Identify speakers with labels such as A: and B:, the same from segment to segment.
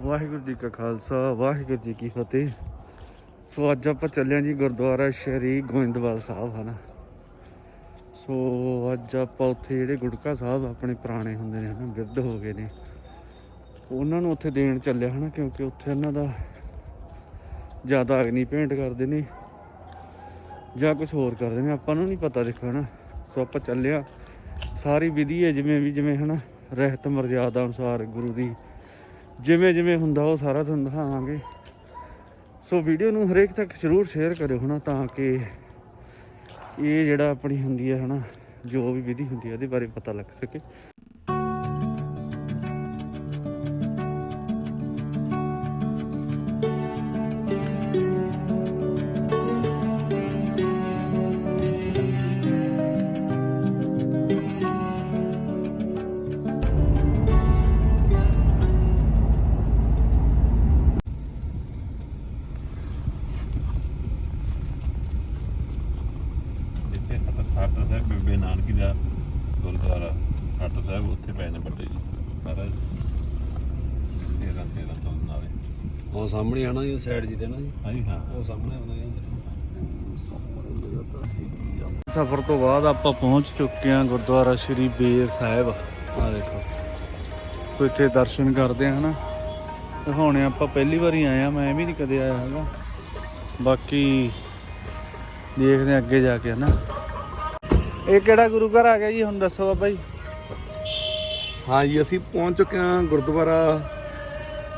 A: ਵਾਹਿਗੁਰੂ ਜੀ ਕਾ ਖਾਲਸਾ, ਵਾਹਿਗੁਰੂ ਜੀ ਕੀ ਫਤਿਹ। ਸੋ ਅੱਜ ਆਪਾਂ ਚੱਲੇ ਜੀ ਗੁਰਦੁਆਰਾ ਸ਼੍ਰੀ ਗੋਇੰਦਵਾਲ ਸਾਹਿਬ ਹਨ। ਸੋ ਅੱਜ ਆਪਾਂ ਉੱਥੇ ਜਿਹੜੇ ਗੁਟਕਾ ਸਾਹਿਬ ਆਪਣੇ ਪੁਰਾਣੇ ਹੁੰਦੇ ਨੇ ਹਨਾ, ਬਿਰਧ ਹੋ ਗਏ ਨੇ। ਉਹਨਾਂ ਨੂੰ ਉੱਥੇ ਦੇਣ ਚੱਲਿਆ ਹਨਾ, ਕਿਉਂਕਿ ਉੱਥੇ ਉਹਨਾਂ ਦਾ ਜ਼ਿਆਦਾ ਅਗਨੀ ਭੇਂਟ ਕਰਦੇ ਨੇ। ਜਾਂ ਕੁਝ ਹੋਰ ਕਰਦੇ ਨੇ, ਆਪਾਂ ਨੂੰ ਨਹੀਂ ਪਤਾ ਦੇਖੋ ਹਨਾ। ਸੋ ਆਪਾਂ ਚੱਲਿਆ ਸਾਰੀ ਵਿਧੀ ਹੈ ਜਿਵੇਂ ਵੀ, ਜਿਵੇਂ ਹਨਾ, ਰਹਿਤ ਮਰਜ਼ਾਦਾ ਅਨੁਸਾਰ ਗੁਰੂ ਦੀ ਜਿਵੇਂ ਜਿਵੇਂ ਹੁੰਦਾ ਉਹ ਸਾਰਾ ਤੁਹਾਨੂੰ ਦਿਖਾਵਾਂਗੇ। ਸੋ ਵੀਡੀਓ ਨੂੰ ਹਰੇਕ ਤੱਕ ਜ਼ਰੂਰ ਸ਼ੇਅਰ ਕਰਿਓ ਹਨਾ, ਤਾਂ ਕਿ ਇਹ ਜਿਹੜਾ ਆਪਣੀ ਹੁੰਦੀ ਹੈ ਹਨਾ, ਜੋ ਵੀ ਵਿਧੀ ਹੁੰਦੀ ਹੈ, ਉਹਦੇ ਬਾਰੇ ਪਤਾ ਲੱਗ ਸਕੇ।
B: ਸਾਹਮਣੇ ਆਣਾ ਜੀ ਸਾਈਡ ਜੀ ਤੇ ਨਾ ਜੀ
C: ਹਾਂਜੀ ਹਾਂ।
B: ਉਹ ਸਾਹਮਣੇ ਆਉਂਦਾ ਜੀ
A: ਸਫ਼ਰ ਤੋਂ ਬਾਅਦ ਆਪਾਂ ਪਹੁੰਚ ਚੁੱਕੇ ਹਾਂ ਗੁਰਦੁਆਰਾ ਸ਼੍ਰੀ ਬੇਰ ਸਾਹਿਬ। ਆ ਦੇਖੋ। ਸੋ ਇੱਥੇ ਦਰਸ਼ਨ ਕਰਦੇ ਆ ਹਨਾ? ਦਿਖਾਉਣੇ ਆਪਾਂ ਪਹਿਲੀ ਵਾਰੀ ਆਏ ਆ ਮੈਂ ਵੀ ਨਹੀਂ ਕਦੇ ਆਇਆ ਹੈਗਾ। ਬਾਕੀ ਦੇਖਦੇ ਆ ਅੱਗੇ ਜਾ ਕੇ ਹਨਾ? ਇਹ ਕਿਹੜਾ ਗੁਰੂ ਘਰ ਆ ਗਿਆ ਜੀ? ਹੁਣ ਦੱਸੋ ਬਾਬਾ ਜੀ।
B: ਹਾਂ ਜੀ ਅਸੀਂ ਪਹੁੰਚ ਚੁੱਕੇ ਹਾਂ ਗੁਰਦੁਆਰਾ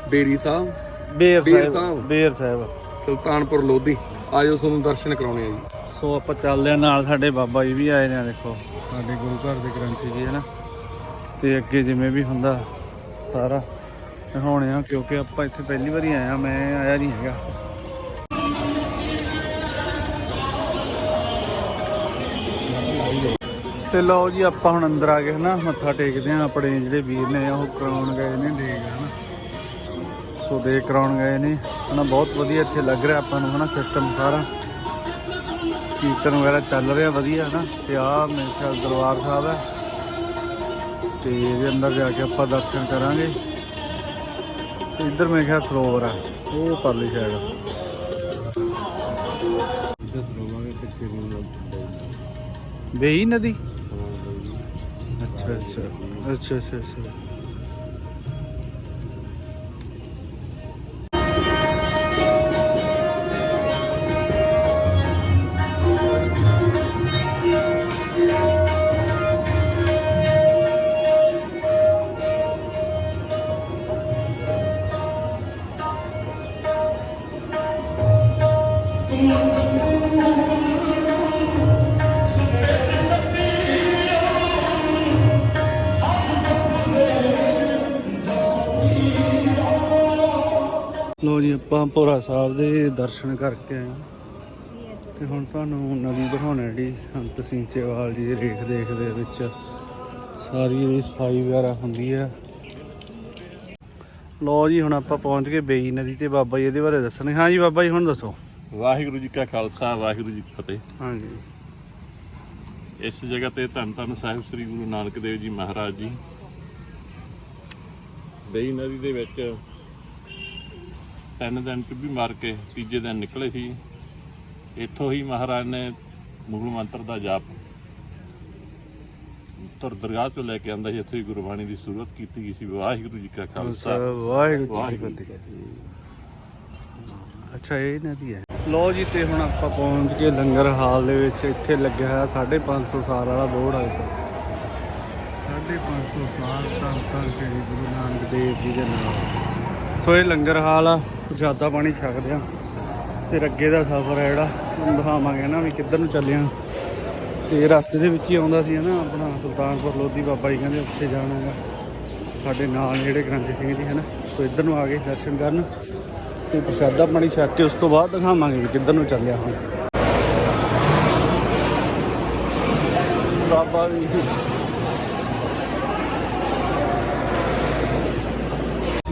B: ਡੇਰੀ ਸਾਹਿਬ।
A: ਬੇਰ
B: ਬੇਰ
A: ਸਾਹਿਬ
B: ਸਾਹਿਬ।
A: ਬੇਰ ਸਾਹਿਬ।
B: ਸੁਲਤਾਨਪੁਰ ਲੋਧੀ। ਆਜੋ ਤੁਹਾਨੂੰ ਦਰਸ਼ਨ ਕਰਾਉਣੇ ਆ ਜੀ।
A: ਸੋ ਆਪਾਂ ਚੱਲਦੇ ਆ ਨਾਲ ਸਾਡੇ ਬਾਬਾ ਜੀ ਵੀ ਆਏ ਨੇ ਆ ਦੇਖੋ। ਸਾਡੇ ਗੁਰੂ ਘਰ ਦੇ ਗ੍ਰੰਥੀ ਜੀ ਹੈ ਨਾ ਤੇ ਅੱਗੇ ਜਿਵੇਂ ਵੀ ਹੁੰਦਾ ਸਾਰਾ ਦਿਖਾਉਣੇ ਆ ਕਿਉਂਕਿ ਆਪਾਂ ਇੱਥੇ ਪਹਿਲੀ ਵਾਰੀ ਆਏ ਆ ਮੈਂ ਆਇਆ ਨਹੀਂ ਹੈਗਾ। ਤੇ ਲਓ ਜੀ ਆਪਾਂ ਹੁਣ ਅੰਦਰ ਆ ਗਏ ਹਨਾ? ਮੱਥਾ ਟੇਕਦੇ ਆ ਆਪਣੇ ਜਿਹੜੇ ਵੀਰ ਨੇ ਉਹ ਕਰਾਉਣ ਗਏ ਨੇ ਦੇਖ ਹਨਾ? ਸੋ ਦੇ ਕਰਾਉਣ ਗਏ ਨੇ। ਹਨਾ ਬਹੁਤ ਵਧੀਆ ਇੱਥੇ ਲੱਗ ਰਿਹਾ ਆਪਾਂ ਨੂੰ ਹਨਾ ਸਿਸਟਮ ਸਾਰਾ। ਕੀਰਤਨ ਵਗੈਰਾ ਚੱਲ ਰਿਹਾ ਵਧੀਆ ਹਨਾ। ਤੇ ਆਹ ਮੇਰੇ ਖਿਆਲ ਦਰਬਾਰ ਸਾਹਿਬ ਹੈ। ਤੇ ਇਹਦੇ ਅੰਦਰ ਜਾ ਕੇ ਆਪਾਂ ਦਰਸ਼ਨ ਕਰਾਂਗੇ। ਤੇ ਇੱਧਰ ਮੇਰੇ ਖਿਆਲ ਸਰੋਵਰ ਆ। ਉਹ ਪਰਲੀ ਸਾਈਡ
B: ਤੇ ਸਿਰੂ
A: ਵੇਈ ਨਦੀ? ਅੱਛਾ। ਅੱਛਾ ਅੱਛਾ ਅੱਛਾ। ਲੋ ਜੀ ਆਪਾਂ ਭੋਰਾ ਸਾਹਿਬ ਦੇ ਦਰਸ਼ਨ ਕਰਕੇ ਆਏ ਹਾਂ। ਤੇ ਹੁਣ ਤੁਹਾਨੂੰ ਨਵੀਂ ਦਿਖਾਉਣਾ ਜਿਹੜੀ ਸੰਤ ਸਿੰਚੇਵਾਲ ਜੀ ਦੇ ਰੇਖ ਦੇਖ ਦੇ ਵਿੱਚ ਸਾਰੀ ਇਹਦੀ ਸਫ਼ਾਈ ਵਗੈਰਾ ਹੁੰਦੀ ਹੈ ਲੋ ਜੀ ਹੁਣ ਆਪਾਂ ਪਹੁੰਚ ਗਏ ਬੇਈ ਨਦੀ ਤੇ। ਬਾਬਾ ਜੀ ਇਹਦੇ ਬਾਰੇ ਦੱਸਣਗੇ ਹਾਂ ਜੀ ਬਾਬਾ ਜੀ ਹੁਣ ਦੱਸੋ।
C: ਵਾਹਿਗੁਰੂ ਜੀ ਕਾ ਖਾਲਸਾ ਵਾਹਿਗੁਰੂ ਜੀ ਕੀ ਫਤਿਹ।
A: ਹਾਂਜੀ
C: ਇਸ ਜਗ੍ਹਾ ਤੇ ਧੰਨ ਧੰਨ ਸਾਹਿਬ ਸ੍ਰੀ ਗੁਰੂ ਨਾਨਕ ਦੇਵ ਜੀ ਮਹਾਰਾਜ ਜੀ। ਬੇਈ ਨਦੀ ਦੇ ਵਿੱਚ ਤਿੰਨ ਦਿਨ ਚੁੱਭੀ ਮਾਰ ਕੇ ਤੀਜੇ ਦਿਨ ਨਿਕਲੇ ਸੀ। ਇੱਥੋਂ ਹੀ ਮਹਾਰਾਜ ਨੇ ਮੂਲ ਮੰਤਰ ਦਾ ਜਾਪ ਤੁਰ ਦਰਗਾਹ ਤੋਂ ਲੈ ਕੇ ਆਂਦਾ ਸੀ। ਇੱਥੇ ਹੀ ਗੁਰਬਾਣੀ ਦੀ ਸੁਰਤ ਕੀਤੀ ਗਈ ਸੀ। ਵਾਹਿਗੁਰੂ ਜੀ ਕਾ ਖਾਲਸਾ।
A: ਵਾਹਿਗੁਰੂ ਜੀ ਕੀ ਫਤਿਹ। ਅੱਛਾ ਇਹ ਨਦੀ ਹੈ। ਲੋ ਜੀ ਤੇ ਹੁਣ ਆਪਾਂ ਪਹੁੰਚ ਕੇ ਲੰਗਰ ਹਾਲ ਦੇ ਵਿੱਚ। ਇੱਥੇ ਲੱਗਿਆ ਹੋਇਆ 550 ਸਾਲ ਵਾਲਾ ਬੋਰਡ ਆ। ਇੱਥੇ 550 ਸਾਲ ਧੰਨ ਸ੍ਰੀ ਗੁਰੂ ਨਾਨਕ ਦੇਵ ਜੀ ਦੇ ਨਾਮ ਸੋ ਇਹ ਲੰਗਰ ਹਾਲ ਆ। ਪ੍ਰਸ਼ਾਦਾ ਪਾਣੀ ਛਕਦੇ ਆ ਤੇ ਅੱਗੇ ਦਾ ਸਫ਼ਰ ਹੈ ਜਿਹੜਾ, ਤੁਹਾਨੂੰ ਦਿਖਾਵਾਂਗੇ ਨਾ ਵੀ ਕਿੱਧਰ ਨੂੰ ਚੱਲੇ ਆ ਤੇ ਰਸਤੇ ਦੇ ਵਿੱਚ ਹੀ ਆਉਂਦਾ ਸੀ ਨਾ ਆਪਣਾ ਸੁਲਤਾਨਪੁਰ ਲੋਧੀ ਬਾਬਾ ਜੀ, ਕਹਿੰਦੇ ਉੱਥੇ ਜਾਣਾ ਸਾਡੇ ਨਾਲ ਜਿਹੜੇ ਗ੍ਰੰਥ ਸਿੰਘ ਜੀ ਹਨ, ਸੋ ਇੱਧਰ ਨੂੰ ਆ ਗਏ ਦਰਸ਼ਨ ਕਰਨ ਤੇ ਪ੍ਰਸ਼ਾਦਾ ਪਾਣੀ ਛਕ ਕੇ ਉਸ ਤੋਂ ਬਾਅਦ ਦਿਖਾਵਾਂਗੇ ਵੀ ਕਿੱਧਰ ਨੂੰ ਚੱਲਿਆ ਹੁਣ ਬਾਬਾ ਵੀ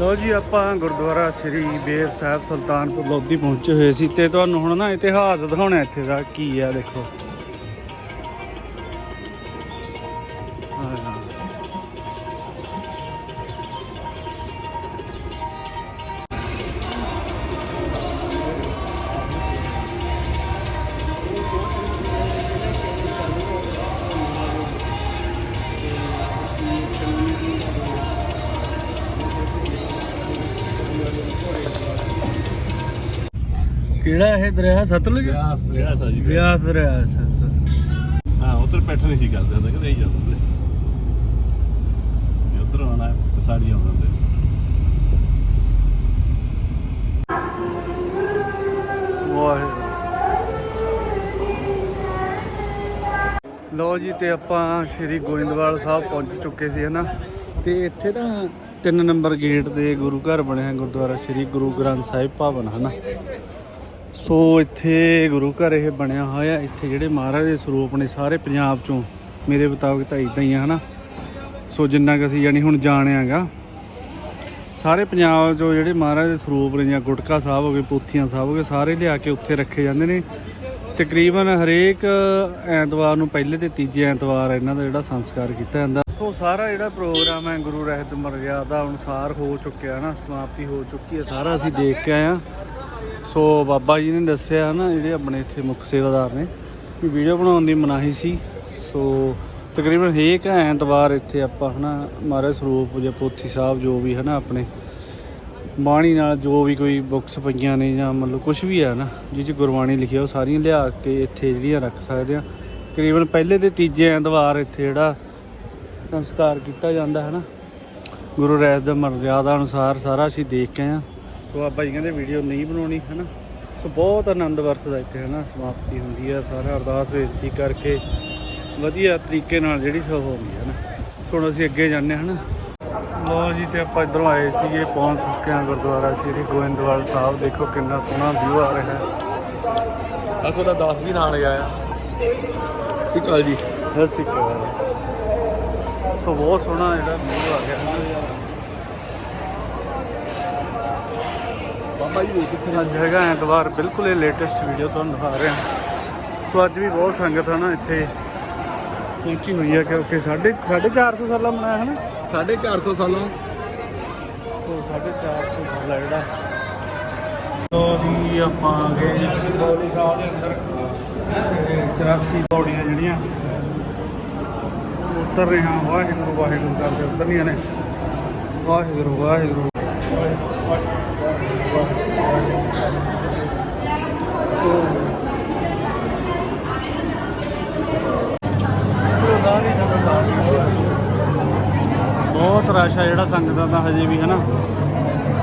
A: ਲੋ ਜੀ, ਆਪਾਂ ਗੁਰਦੁਆਰਾ ਸ੍ਰੀ ਬੇਰ ਸਾਹਿਬ ਸੁਲਤਾਨਪੁਰ ਲੋਧੀ ਪਹੁੰਚੇ ਹੋਏ ਸੀ ਤੇ ਤੁਹਾਨੂੰ ਹੁਣ ਨਾ ਇਤਿਹਾਸ ਦਿਖਾਉਣਾ ਇੱਥੇ ਦਾ ਕੀ ਆ, ਦੇਖੋ। ਹਾਂ ਕਿਹੜਾ ਇਹ ਦਰਿਆ? ਸਤਲੁਜ?
C: ਜਿਹੜਾ ਸਾ ਜੀ
A: ਬਿਆਸ। ਦਰਿਆ ਅੱਛਾ ਅੱਛਾ।
C: ਹਾਂ ਉਧਰ ਬੈਠੇ ਨਹੀਂ ਸੀ ਕਰਦੇ ਹੁੰਦੇ ਕਿ ਨਹੀਂ ਜਾਂਦੇ ਹੁੰਦੇ ਉਧਰ ਆਉਣਾ ਪਸਾੜੀ ਆਉਂਦੇ ਹੁੰਦੇ
A: ਵਾਹਿਗੁਰੂ। ਲੋ ਜੀ ਤੇ ਆਪਾਂ ਸ਼੍ਰੀ ਗੋਇੰਦਵਾਲ ਸਾਹਿਬ ਪਹੁੰਚ ਚੁੱਕੇ ਸੀ ਹਨਾ? ਤੇ ਇੱਥੇ ਨਾ ਤਿੰਨ ਨੰਬਰ ਗੇਟ ਤੇ ਗੁਰੂ ਘਰ ਬਣਿਆ ਗੁਰਦੁਆਰਾ ਸ਼੍ਰੀ ਗੁਰੂ ਗ੍ਰੰਥ ਸਾਹਿਬ ਭਵਨ ਹਨਾ? ਸੋ ਇੱਥੇ ਗੁਰੂ ਘਰ ਇਹ ਬਣਿਆ ਹੋਇਆ, ਇੱਥੇ ਜਿਹੜੇ ਮਹਾਰਾਜ ਦੇ ਸਰੂਪ ਨੇ ਸਾਰੇ ਪੰਜਾਬ ਚੋਂ, ਮੇਰੇ ਮੁਤਾਬਕ ਤਾਂ ਇਦਾਂ ਹੀ ਆ, ਹਨਾ? ਸੋ ਜਿੰਨਾ ਕਿ ਅਸੀਂ ਯਾਨੀ ਹੁਣ ਜਾਣਿਆਗਾ ਸਾਰੇ ਪੰਜਾਬ ਚੋਂ ਜਿਹੜੇ ਮਹਾਰਾਜ ਦੇ ਸਰੂਪ ਨੇ ਜਾਂ ਗੁਟਕਾ ਸਾਹਿਬ ਹੋ ਗਏ, ਪੋਥੀਆਂ ਸਾਹਿਬ ਹੋ ਗਏ, ਸਾਰੇ ਲਿਆ ਕੇ ਉੱਥੇ ਰੱਖੇ ਜਾਂਦੇ ਨੇ। ਤਕਰੀਬਨ ਹਰੇਕ ਐਤਵਾਰ ਨੂੰ ਪਹਿਲੇ ਤੇ ਤੀਜੇ ਐਤਵਾਰ ਇਹਨਾਂ ਦਾ ਜਿਹੜਾ ਸੰਸਕਾਰ ਕੀਤਾ ਜਾਂਦਾ। ਸੋ ਸਾਰਾ ਜਿਹੜਾ ਪ੍ਰੋਗਰਾਮ ਹੈ ਗੁਰੂ ਰਹਿਤ ਮਰਜ਼ਾ ਦਾ ਅਨੁਸਾਰ ਹੋ ਚੁੱਕਿਆ ਨਾ ਸਮਾਪਤੀ ਹੋ ਚੁੱਕੀ ਹੈ, ਸਾਰਾ ਅਸੀਂ ਦੇਖ ਕੇ ਆਏ ਆ ਸੋ ਬਾਬਾ ਜੀ ਨੇ ਦੱਸਿਆ ਨਾ ਜਿਹੜੇ ਆਪਣੇ ਇੱਥੇ ਮੁੱਖ ਸੇਵਾਦਾਰ ਨੇ ਕਿ ਵੀਡੀਓ ਬਣਾਉਣ ਦੀ ਮਨਾਹੀ ਸੀ। ਸੋ ਤਕਰੀਬਨ ਹਰੇਕ ਐਤਵਾਰ ਇੱਥੇ ਆਪਾਂ ਹਨਾ ਮਹਾਰਾਜ ਸਰੂਪ ਜਾਂ ਪੋਥੀ ਸਾਹਿਬ ਜੋ ਵੀ ਹਨਾ ਆਪਣੇ ਬਾਣੀ ਨਾਲ ਜੋ ਵੀ ਕੋਈ ਬੁੱਕਸ ਪਈਆਂ ਨੇ ਜਾਂ ਮਤਲਬ ਕੁਝ ਵੀ ਹੈ ਨਾ, ਜਿਹ 'ਚ ਗੁਰਬਾਣੀ ਲਿਖੀ ਆ, ਉਹ ਸਾਰੀਆਂ ਲਿਆ ਕੇ ਇੱਥੇ ਜਿਹੜੀਆਂ ਰੱਖ ਸਕਦੇ ਆ। ਤਕਰੀਬਨ ਪਹਿਲੇ ਤੇ ਤੀਜੇ ਐਤਵਾਰ ਇੱਥੇ ਜਿਹੜਾ ਸੰਸਕਾਰ ਕੀਤਾ ਜਾਂਦਾ ਹੈ ਨਾ ਗੁਰੂ ਰਹਿਤ ਦੇ ਮਰਜ਼ਾਦਾ ਅਨੁਸਾਰ ਸਾਰਾ ਅਸੀਂ ਦੇਖ ਕੇ ਆ। ਸੋ ਬਾਬਾ ਜੀ ਕਹਿੰਦੇ ਵੀਡੀਓ ਨਹੀਂ ਬਣਾਉਣੀ ਹੈ ਨਾ ਸੋ ਬਹੁਤ ਆਨੰਦ ਵਰਸਦਾ ਇੱਥੇ ਹੈ ਨਾ ਸਮਾਪਤੀ ਹੁੰਦੀ ਹੈ ਸਾਰਾ ਅਰਦਾਸ ਬੇਨਤੀ ਕਰਕੇ ਵਧੀਆ ਤਰੀਕੇ ਨਾਲ ਜਿਹੜੀ ਸੋ ਹੁੰਦੀ ਹੈ ਨਾ ਸੋ ਹੁਣ ਅਸੀਂ ਅੱਗੇ ਜਾਂਦੇ ਹਾਂ ਨਾ ਲੋ ਜੀ ਤੇ ਆਪਾਂ ਇਧਰੋਂ ਆਏ ਸੀਗੇ ਪਹੁੰਚ ਚੁੱਕੇ ਹਾਂ ਗੁਰਦੁਆਰਾ ਸ੍ਰੀ ਗੋਇੰਦਵਾਲ ਸਾਹਿਬ। ਦੇਖੋ ਕਿੰਨਾ ਸੋਹਣਾ ਵਿਊ ਆ ਰਿਹਾ ਹੈ।
B: ਅਸ ਉਹਦਾ ਦਾਸ ਵੀ ਨਾਲ ਗਿਆ ਆ। ਸਿਕਲ ਜੀ।
A: ਸਤਿ ਸ਼੍ਰੀ ਅਕਾਲ। ਸੋ ਬਹੁਤ ਸੋਹਣਾ ਜਿਹੜਾ ਵਿਊ ਆ ਗਿਆ ਹੈ
B: ਬਾਬਾ ਜੀ ਦੇਖ
A: ਅੱਜ ਹੈਗਾ ਐਤਵਾਰ ਬਿਲਕੁਲ ਇਹ ਲੇਟੈਸਟ ਵੀਡੀਓ ਤੁਹਾਨੂੰ ਦਿਖਾ ਰਿਹਾ। ਸੋ ਅੱਜ ਵੀ ਬਹੁਤ ਸੰਗਤ ਹੈ ਨਾ ਇੱਥੇ ਪਹੁੰਚੀ ਹੋਈ ਹੈ ਕਿਉਂਕਿ ਸਾਢੇ ਸਾਢੇ 400 ਸਾਲਾ ਮਨਾਇਆ ਹੈ ਨਾ?
B: 450 ਸਾਲਾਂ।
A: ਸੋ 450 ਸਾਲਾ ਜਿਹੜਾ। ਸੋ ਜੀ ਆਪਾਂ ਗਏ ਬੌਲੀ ਸਾਹਿਬ ਦੇ ਅੰਦਰ ਤੇ 84 ਪੌੜੀਆਂ ਜਿਹੜੀਆਂ ਉਤਰ ਰਹੇ ਹਾਂ। ਵਾਹਿਗੁਰੂ ਵਾਹਿਗੁਰੂ ਕਰਦੇ ਉਤਰਨੀਆਂ ਨੇ। ਵਾਹਿਗੁਰੂ ਵਾਹਿਗੁਰੂ। ਬਹੁਤ ਰਸ਼ ਆ ਜਿਹੜਾ ਸੰਗਤਾਂ ਦਾ ਹਜੇ ਵੀ, ਹਨਾ?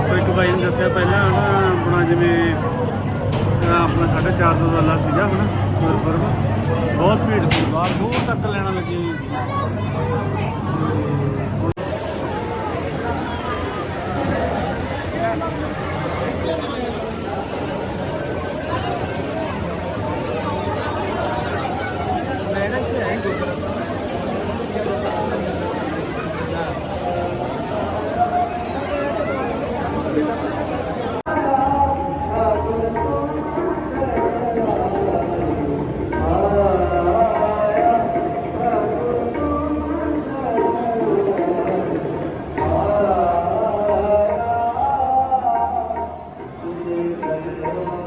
A: ਸੋ ਇੱਕ ਬਾਈ ਨੇ ਦੱਸਿਆ ਪਹਿਲਾਂ, ਹਨਾ, ਆਪਣਾ ਜਿਵੇਂ ਅਹ ਆਪਣਾ 450 ਵਾਲਾ ਸੀਗਾ, ਹਨਾ, ਗੁਰਪੁਰਬ। ਬਹੁਤ ਭੀੜ ਸੀ। ਬਾਹਰ ਦੂਰ ਤੱਕ ਲੈਣਾ ਲੱਗੀ। ਹੋਈ ਸੀ।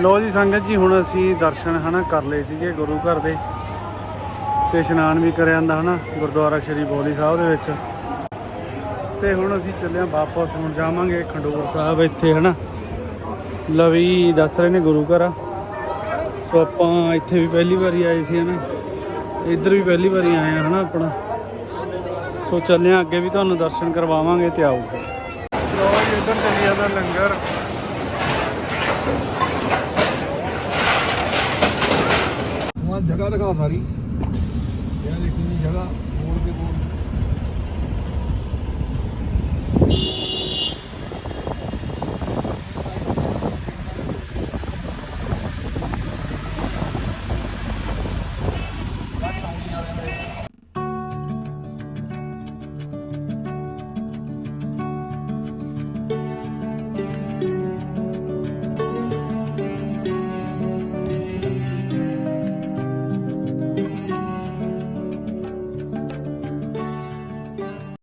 A: ਲੋ ਜੀ ਸੰਗਤ ਜੀ, ਹੁਣ ਅਸੀਂ ਦਰਸ਼ਨ ਹਨਾ ਕਰ ਲਏ ਸੀਗੇ ਗੁਰੂ ਘਰ ਦੇ ਤੇ ਇਸ਼ਨਾਨ ਵੀ ਕਰਿਆ ਜਾਂਦਾ ਹਨਾ ਗੁਰਦੁਆਰਾ ਸ਼੍ਰੀ ਬੋਲੀ ਸਾਹਿਬ ਦੇ ਵਿੱਚ। ਤੇ ਹੁਣ ਅਸੀਂ ਚੱਲਿਆ ਵਾਪਸ, ਹੁਣ ਜਾਵਾਂਗੇ ਖੰਡੂਰ ਸਾਹਿਬ ਇੱਥੇ ਹਨਾ। ਲਵੀ ਦੱਸ ਰਹੇ ਨੇ ਗੁਰੂ ਘਰ ਆ। ਸੋ ਆਪਾਂ ਇੱਥੇ ਵੀ ਪਹਿਲੀ ਵਾਰੀ ਆਏ ਸੀ ਹਨਾ। ਇੱਧਰ ਵੀ ਪਹਿਲੀ ਵਾਰੀ ਆਏ ਆ ਹਨਾ ਆਪਣਾ। ਸੋ ਚੱਲਿਆ ਅੱਗੇ ਵੀ ਤੁਹਾਨੂੰ ਦਰਸ਼ਨ ਕਰਵਾਵਾਂਗੇ ਤੇ ਆਊਗਾ ਲੋ ਜੀ, ਇੱਧਰ ਚੱਲੀ ਜਾਂਦਾ ਲੰਗਰ।
B: ਜਗ੍ਹਾ ਦਿਖਾ ਸਾਰੀ। ਇਹ ਦੇਖੋ ਜੀ ਜਗ੍ਹਾ ਬੋਲ ਕੇ ਬੋਲ